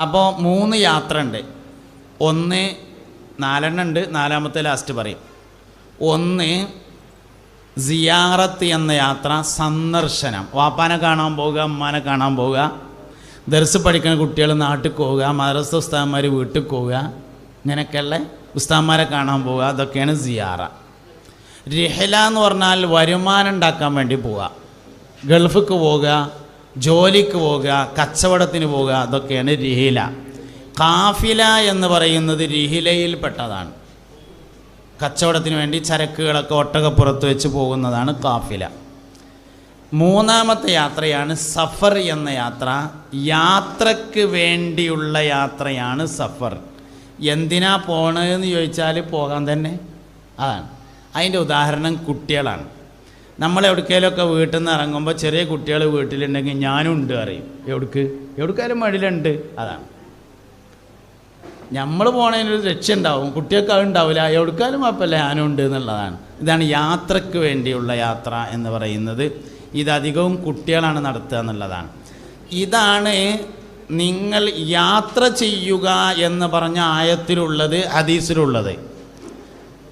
അപ്പോൾ മൂന്ന് യാത്ര ഉണ്ട് ഒന്ന് നാലെണ്ണം ഉണ്ട് നാലാമത്തെ ലാസ്റ്റ് പറയും. ഒന്ന് സിയാറത്ത് എന്ന യാത്ര സന്ദർശനം. വാപ്പാനെ കാണാൻ പോവുക അമ്മാനെ കാണാൻ പോവുക. ദർസ് പഠിക്കുന്ന കുട്ടികൾ നാട്ടിൽ പോവുക മദ്രസ ഉസ്താന്മാർ വീട്ടിൽ പോവുക. ഇങ്ങനെയൊക്കെയുള്ള ഉസ്താന്മാരെ കാണാൻ പോവുക അതൊക്കെയാണ് സിയാറ. റിഹല എന്ന് പറഞ്ഞാൽ വരുമാനം ഉണ്ടാക്കാൻ വേണ്ടി പോവുക. ഗൾഫിക്ക് പോവുക ജോലിക്ക് പോകുക കച്ചവടത്തിന് പോകുക അതൊക്കെയാണ് രിഹില. കാഫില എന്ന് പറയുന്നത് റിഹിലയിൽപ്പെട്ടതാണ് കച്ചവടത്തിന് വേണ്ടി ചരക്കുകളൊക്കെ ഒട്ടകപ്പുറത്ത് വെച്ച് പോകുന്നതാണ് കാഫില. മൂന്നാമത്തെ യാത്രയാണ് സഫർ എന്ന യാത്ര. യാത്രയ്ക്ക് വേണ്ടിയുള്ള യാത്രയാണ് സഫർ. എന്തിനാ പോണതെന്ന് ചോദിച്ചാൽ പോകാൻ തന്നെ. അതാണ്. അതിന്റെ ഉദാഹരണം കുട്ടികളാണ്. നമ്മൾ വീട്ടിൽ നിന്ന് ഇറങ്ങുമ്പോൾ ചെറിയ കുട്ടികൾ വീട്ടിലുണ്ടെങ്കിൽ ഞാനും ഉണ്ട് അറിയും എവിടേക്ക്? എവിടേക്കാലും മടിയിലുണ്ട്. അതാണ്. നമ്മൾ പോണതിനൊരു രക്ഷ ഉണ്ടാവും. കുട്ടികൾക്ക് അത് ഉണ്ടാവില്ല. എവിടേക്കാലും കുഴപ്പമില്ല. ഞാനും ഉണ്ട് എന്നുള്ളതാണ്. ഇതാണ് യാത്രയ്ക്ക് വേണ്ടിയുള്ള യാത്ര എന്ന് പറയുന്നത്. ഇതധികവും കുട്ടികളാണ് നടത്തുക എന്നുള്ളതാണ്. ഇതാണ് നിങ്ങൾ യാത്ര ചെയ്യുക എന്ന് പറഞ്ഞ ആയത്തിലുള്ളത് ഹദീസിലുള്ളത്.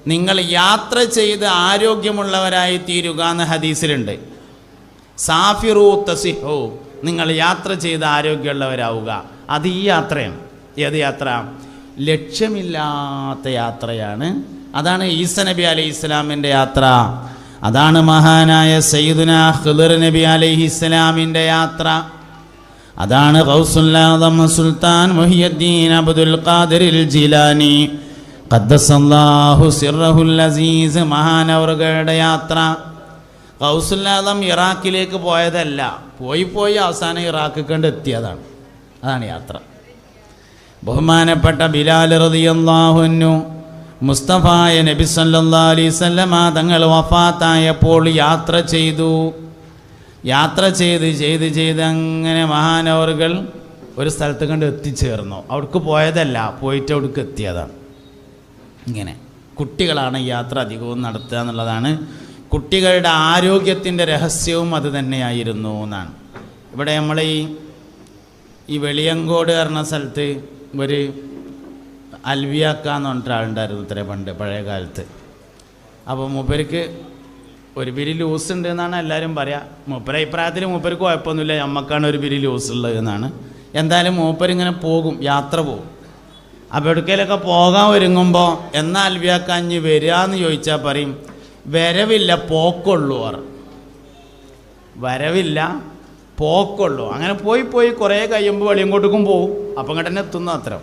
നിങ്ങൾ യാത്ര ചെയ്ത് ആരോഗ്യമുള്ളവരായി തീരുക എന്ന് ഹദീസിലുണ്ട്. സാഫിറു തസിഹോ നിങ്ങൾ യാത്ര ചെയ്ത് ആരോഗ്യമുള്ളവരാവുക. അത് ഈ യാത്രയാണ്. ഏത് യാത്ര? ലക്ഷ്യമില്ലാത്ത യാത്രയാണ്. അതാണ് ഈസ നബി അലൈഹി ഇസ്ലാമിന്റെ യാത്ര. അതാണ് മഹാനായ സയ്യിദുന ഖിദർ നബി അലൈഹി ഇസ്ലാമിന്റെ യാത്ര. അതാണ് റൗസുല്ലാദം സുൽത്താൻ മുഹിയദ്ദീൻ അബ്ദുൽ ഖാദിറിൽ ജിലാനി. ഖദ്ദസല്ലാഹു അസീസ് മഹാനവറുകളുടെ യാത്ര. കൗസുല്ലാദം ഇറാഖിലേക്ക് പോയതല്ല. പോയി പോയി അവസാനം ഇറാഖ് കണ്ട് എത്തിയതാണ്. അതാണ് യാത്ര. ബഹുമാനപ്പെട്ട ബിലാൽ റളിയല്ലാഹുന്നു മുസ്തഫായ നബി സല്ലാ അലൈഹി വസല്ലമ തങ്ങൾ വഫാത്തായപ്പോൾ യാത്ര ചെയ്തു. യാത്ര ചെയ്ത് ചെയ്ത് ചെയ്ത് അങ്ങനെ മഹാനവറുകൾ ഒരു സ്ഥലത്ത് കണ്ട് എത്തിച്ചേർന്നു. അവിടേക്ക് പോയതല്ല പോയിട്ട് അവിടേക്ക് എത്തിയതാണ്. ഇങ്ങനെ. കുട്ടികളാണ് യാത്ര അധികവും നടത്തുക എന്നുള്ളതാണ്. കുട്ടികളുടെ ആരോഗ്യത്തിന്റെ രഹസ്യവും അത് തന്നെയായിരുന്നു എന്നാണ്. ഇവിടെ നമ്മൾ ഈ ഈ വെളിയങ്കോട് പറഞ്ഞ സ്ഥലത്ത് ഒരു അൽവിയാക്ക എന്ന് പറഞ്ഞിട്ട് ആളുണ്ടായിരുന്നു ഇത്ര പണ്ട് പഴയ കാലത്ത്. അപ്പോൾ മൂപ്പർക്ക് ഒരു പിരി ലൂസ് ഉണ്ട് എന്നാണ് എല്ലാവരും പറയുക മൂപ്പര അഭിപ്രായത്തിൽ മൂപ്പർക്ക് കുഴപ്പമൊന്നുമില്ല നമ്മക്കാണ് ഒരു പിരി ലൂസ് ഉള്ളത് എന്നാണ്. എന്തായാലും മൂപ്പരിങ്ങനെ പോകും യാത്ര പോകും. അപ്പോൾ എവിടേക്കേലൊക്കെ പോകാൻ ഒരുങ്ങുമ്പോൾ എന്നാൽ അൽവ്യാക്കാഞ്ഞ് വരിക എന്ന് ചോദിച്ചാൽ പറയും വരവില്ല പോക്കുള്ളൂ അവർ വരവില്ല പോക്കുള്ളൂ. അങ്ങനെ പോയി പോയി കുറേ കഴിയുമ്പോൾ വെളിയങ്കോട്ടേക്കും പോകും അപ്പം ഇങ്ങോട്ട് തന്നെ എത്തുന്നു അത്ര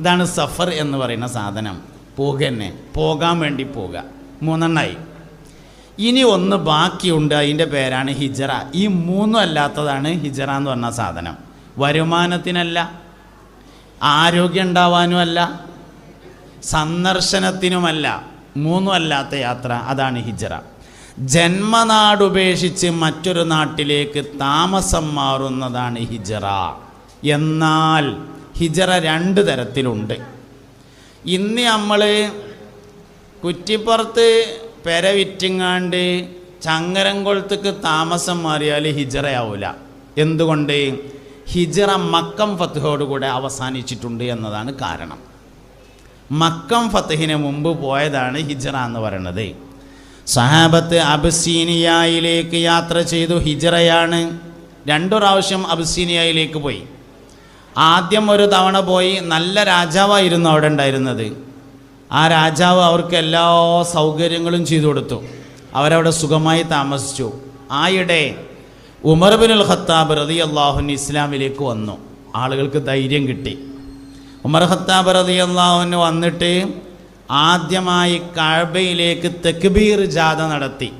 അതാണ് സഫർ എന്ന് പറയുന്ന സാധനം. പോകുക തന്നെ പോകാൻ വേണ്ടി പോകുക മൂന്നെണ്ണായി. ഇനി ഒന്ന് ബാക്കിയുണ്ട്. അതിന്റെ പേരാണ് ഹിജറ. ഈ മൂന്നും അല്ലാത്തതാണ് ഹിജറ എന്ന് പറഞ്ഞ സാധനം. വരുമാനത്തിനല്ല ആരോഗ്യം ഉണ്ടാവാനുമല്ല സന്ദർശനത്തിനുമല്ല മൂന്നും അല്ലാത്ത യാത്ര അതാണ് ഹിജറ. ജന്മനാടുപേക്ഷിച്ച് മറ്റൊരു നാട്ടിലേക്ക് താമസം മാറുന്നതാണ് ഹിജറ. എന്നാൽ ഹിജറ രണ്ട് തരത്തിലുണ്ട്. ഇന്ന് നമ്മൾ കുറ്റിപ്പുറത്ത് പെര വിറ്റിങ്ങാണ്ട് ചങ്ങരംകുളത്തേക്ക് താമസം മാറിയാൽ ഹിജറയാവില്ല എന്തുകൊണ്ട്? ഹിജറ മക്കം ഫത്തഹോടുകൂടെ അവസാനിച്ചിട്ടുണ്ട് എന്നതാണ് കാരണം. മക്കം ഫത്തഹിന് മുമ്പ് പോയതാണ് ഹിജറ എന്ന് പറയുന്നത്. സഹാബത്ത് അബസീനിയയിലേക്ക് യാത്ര ചെയ്തു ഹിജറയാണ്. രണ്ടു പ്രാവശ്യം അബസീനിയയിലേക്ക് പോയി. ആദ്യം ഒരു തവണ പോയി നല്ല രാജാവായിരുന്നു അവിടെ ഉണ്ടായിരുന്നത്. ആ രാജാവ് അവർക്ക് എല്ലാ സൗകര്യങ്ങളും ചെയ്തു കൊടുത്തു. അവരവിടെ സുഖമായി താമസിച്ചു. ആയിടെ ഉമർ അൽ ഖത്താബ് റതി അള്ളാഹുൻ ഇസ്ലാമിലേക്ക് വന്നു. ആളുകൾക്ക് ധൈര്യം കിട്ടി. ഉമർ ഖത്താബ് റതി അള്ളാഹുന് വന്നിട്ട് ആദ്യമായി കഴബയിലേക്ക് തെക്ബീർ ജാഥ നടത്തി.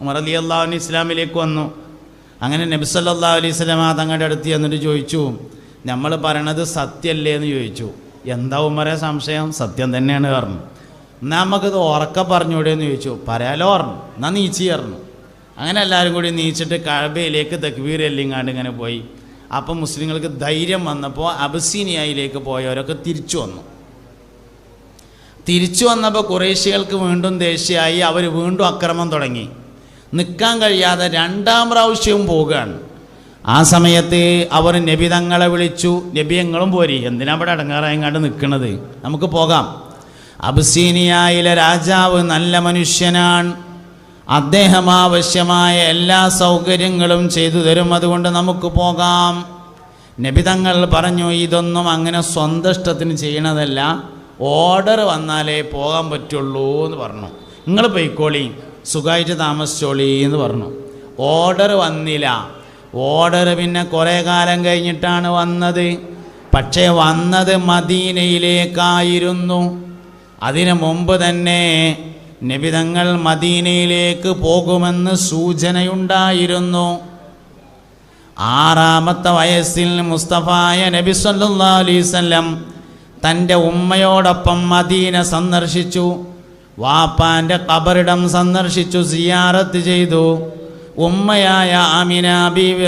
ഉമർ അലി അള്ളാഹുൻ ഇസ്ലാമിലേക്ക് വന്നു. അങ്ങനെ നബി സല്ലല്ലാഹു അലൈഹി സ്വലമ തങ്ങളുടെ അടുത്ത് എന്നിട്ട് ചോദിച്ചു നമ്മൾ പറയണത് സത്യല്ലേ എന്ന് ചോദിച്ചു. എന്താ ഉമ്മരെ സംശയം? സത്യം തന്നെയാണ് പറഞ്ഞു. എന്നാൽ നമുക്കിത് ഉറക്ക പറഞ്ഞൂടെ? എന്ന് ചോദിച്ചു. പറയാലോ പറഞ്ഞു. എന്നാൽ നീച്ചി പറഞ്ഞു. അങ്ങനെ എല്ലാവരും കൂടി നീച്ചിട്ട് കഴബയിലേക്ക് തക്ബീർ എല്ലിങ്ങാണ്ട് ഇങ്ങനെ പോയി. അപ്പം മുസ്ലിങ്ങൾക്ക് ധൈര്യം വന്നപ്പോൾ അബസീനിയയിലേക്ക് പോയവരൊക്കെ തിരിച്ചു വന്നു. തിരിച്ചു വന്നപ്പോൾ കുറേശ്യകൾക്ക് വീണ്ടും ദേഷ്യമായി അവർ വീണ്ടും അക്രമം തുടങ്ങി. നിൽക്കാൻ കഴിയാതെ രണ്ടാം പ്രാവശ്യവും പോവുകയാണ്. ആ സമയത്ത് അവർ നബി തങ്ങളെ വിളിച്ചു നബിയങ്ങളും പോരി എന്തിനാ ഇവിടെ അടങ്ങാറായങ്ങാണ്ട് നിൽക്കുന്നത് നമുക്ക് പോകാം. അബ്സീനിയയിലെ രാജാവ് നല്ല മനുഷ്യനാണ്. അദ്ദേഹം ആവശ്യമായ എല്ലാ സൗകര്യങ്ങളും ചെയ്തു തരും. അതുകൊണ്ട് നമുക്ക് പോകാം. നബി തങ്ങൾ പറഞ്ഞു ഇതൊന്നും അങ്ങനെ സ്വന്തം ഇഷ്ടത്തിന് ചെയ്യണതല്ല. ഓർഡർ വന്നാലേ പോകാൻ പറ്റുള്ളൂ എന്ന് പറഞ്ഞു. നിങ്ങൾ പൊയ്ക്കോളി. സുഖമായിട്ട് താമസിച്ചോളി എന്ന് പറഞ്ഞു. ഓർഡർ വന്നില്ല. ഓർഡർ പിന്നെ കുറേ കാലം കഴിഞ്ഞിട്ടാണ് വന്നത്. പക്ഷേ വന്നത് മദീനയിലേക്കായിരുന്നു. അതിനു മുമ്പ് തന്നെ നബിതങ്ങൾ മദീനയിലേക്ക് പോകുമെന്ന് സൂചനയുണ്ടായിരുന്നു. ആറാമത്തെ വയസ്സിൽ മുസ്തഫായ നബി സല്ലാ അലൈഹി വസല്ലം തന്റെ ഉമ്മയോടൊപ്പം മദീന സന്ദർശിച്ചു. വാപ്പാന്റെ കബറിടം സന്ദർശിച്ചു സിയാറത്ത് ചെയ്തു. ഉമ്മയായ ആമിന ബീവി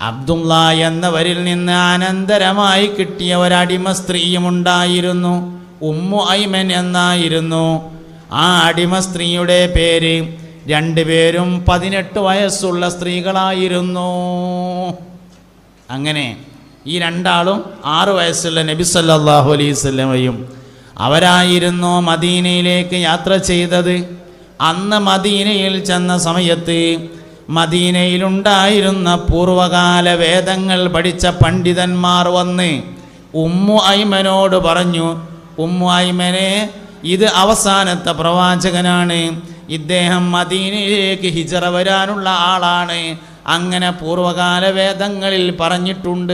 അബ്ദുള്ള എന്നവരിൽ നിന്ന് അനന്തരമായി കിട്ടിയ ഒരടിമ സ്ത്രീയും ഉണ്ടായിരുന്നു. ഉമ്മു ഐമൻ എന്നായിരുന്നു. ആ അടിമ സ്ത്രീയുടെ പേര് രണ്ടുപേരും പതിനെട്ട് വയസ്സുള്ള സ്ത്രീകളായിരുന്നു. അങ്ങനെ ഈ രണ്ടാളും ആറ് വയസ്സുള്ള നബി സല്ലാഹു അലൈഹി വസല്ലമയും അവരായിരുന്നു മദീനയിലേക്ക് യാത്ര ചെയ്തത്. അന്ന് മദീനയിൽ ചെന്ന സമയത്ത് മദീനയിലുണ്ടായിരുന്ന പൂർവകാല വേദങ്ങൾ പഠിച്ച പണ്ഡിതന്മാർ വന്ന് ഉമ്മു ഐമനോട് പറഞ്ഞു ഉമ്മു ഐമനെ ഇത് അവസാനത്തെ പ്രവാചകനാണ്. ഇദ്ദേഹം മദീനയിലേക്ക് ഹിജറ വരാനുള്ള ആളാണ്. അങ്ങനെ പൂർവകാല വേദങ്ങളിൽ പറഞ്ഞിട്ടുണ്ട്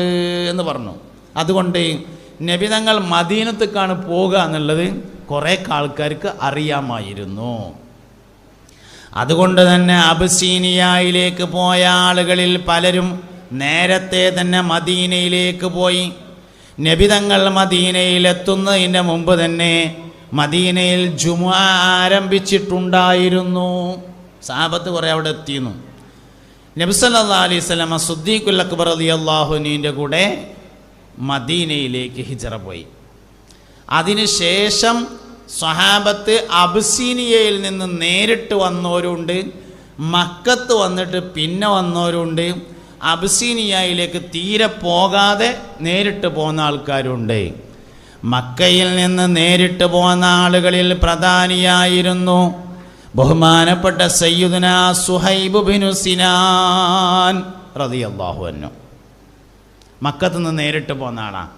എന്ന് പറഞ്ഞു. അതുകൊണ്ട് നബിതങ്ങൾ മദീനത്തേക്കാണ് പോകുക എന്നുള്ളത് കുറേ ആൾക്കാർക്ക് അറിയാമായിരുന്നു. അതുകൊണ്ട് തന്നെ അബസീനിയയിലേക്ക് പോയ ആളുകളിൽ പലരും നേരത്തെ തന്നെ മദീനയിലേക്ക് പോയി. നബിതങ്ങൾ മദീനയിലെത്തുന്നതിന്റെ മുമ്പ് തന്നെ മദീനയിൽ ജുമ ആരംഭിച്ചിട്ടുണ്ടായിരുന്നു. സാബത്ത് കുറേ അവിടെ എത്തിയിരുന്നു. നബിസല്ലാ അലൈഹി സ്വലമ സുദ്ദീഖുൽ അക്ബർ അലി അള്ളാഹുനീന്റെ കൂടെ മദീനയിലേക്ക് ഹിജറ പോയി. അതിനുശേഷം സ്വഹാബത്ത് അബ്സീനിയയിൽ നിന്ന് നേരിട്ട് വന്നവരുണ്ട് മക്കത്ത് വന്നിട്ട് പിന്നെ വന്നവരുണ്ട് അബസീനിയയിലേക്ക് തീരെ പോകാതെ നേരിട്ട് പോകുന്ന ആൾക്കാരുണ്ട്. മക്കയിൽ നിന്ന് നേരിട്ട് പോകുന്ന ആളുകളിൽ പ്രധാനിയായിരുന്നു ബഹുമാനപ്പെട്ട സയ്യുദന സുഹൈബ് ബിനു സിനാൻ റളിയല്ലാഹു അൻഹു. മക്കത്ത് നിന്ന് നേരിട്ട് പോകുന്ന ആളാണ്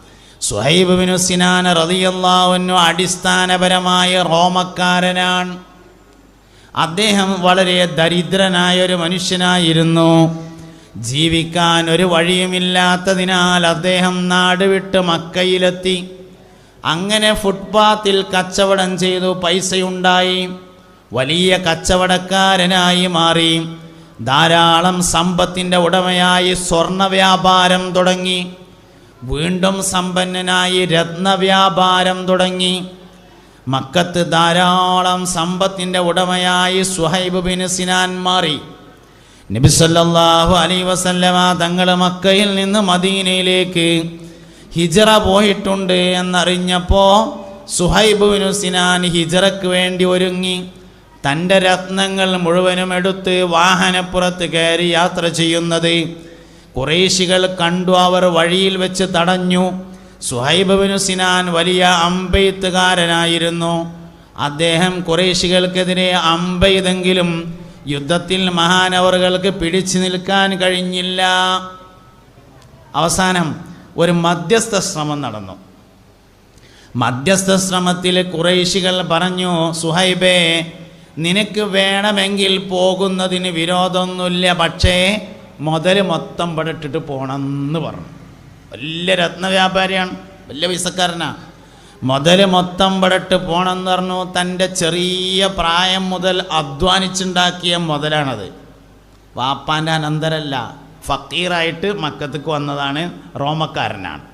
സുഹൈബ് ബിനു സിനാൻ റളിയല്ലാഹു അടിസ്ഥാനപരമായ റോമക്കാരനാണ്. അദ്ദേഹം വളരെ ദരിദ്രനായ ഒരു മനുഷ്യനായിരുന്നു. ജീവിക്കാൻ ഒരു വഴിയുമില്ലാത്തതിനാൽ അദ്ദേഹം നാട് വിട്ട് മക്കയിലെത്തി. അങ്ങനെ ഫുട്പാത്തിൽ കച്ചവടം ചെയ്തു പൈസയുണ്ടായി. വലിയ കച്ചവടക്കാരനായി മാറി. ധാരാളം സമ്പത്തിന്റെ ഉടമയായി സ്വർണ വ്യാപാരം തുടങ്ങി. വീണ്ടും സമ്പന്നനായി രത്നവ്യാപാരം തുടങ്ങി. മക്കത്ത് ധാരാളം സമ്പത്തിന്റെ ഉടമയായി സുഹൈബ് ബിൻ സിനാൻ മാറി. നബി അലൈ വസല്ലമ തങ്ങൾ മക്കയിൽ നിന്ന് മദീനയിലേക്ക് ഹിജറ പോയിട്ടുണ്ട് എന്നറിഞ്ഞപ്പോൾ സുഹൈബുവിനു സിനാൻ ഹിജറക്ക് വേണ്ടി ഒരുങ്ങി. തന്റെ രത്നങ്ങൾ മുഴുവനും എടുത്ത് വാഹനപ്പുറത്ത് കയറി യാത്ര ചെയ്യുന്നത് കുറേശികൾ കണ്ടു അവർ വഴിയിൽ വെച്ച് തടഞ്ഞു. സുഹൈബുവിനു സിനാൻ വലിയ അമ്പെയ്ത്തുകാരനായിരുന്നു. അദ്ദേഹം കുറേശികൾക്കെതിരെ അമ്പെയ്തെങ്കിലും യുദ്ധത്തിൽ മഹാനവറുകൾക്ക് പിടിച്ചു നിൽക്കാൻ കഴിഞ്ഞില്ല. അവസാനം ഒരു മധ്യസ്ഥ ശ്രമം നടന്നു. മധ്യസ്ഥ ശ്രമത്തിൽ കുറേശികൾ പറഞ്ഞു സുഹൈബേ നിനക്ക് വേണമെങ്കിൽ പോകുന്നതിന് വിരോധമൊന്നുമില്ല. പക്ഷേ മുതൽ മൊത്തം പടട്ടിട്ട് പോകണം എന്ന് പറഞ്ഞു. വലിയ രത്നവ്യാപാരിയാണ് വലിയ പൈസക്കാരനാ. മുതൽ മൊത്തം പടട്ട് പോണെന്ന് പറഞ്ഞു. തന്റെ ചെറിയ പ്രായം മുതൽ അധ്വാനിച്ചുണ്ടാക്കിയ മുതലാണത്. വാപ്പാന്റെ അനന്തരല്ല. ഫക്കീറായിട്ട് മക്കത്തേക്ക് വന്നതാണ് റോമക്കാരനാണ്.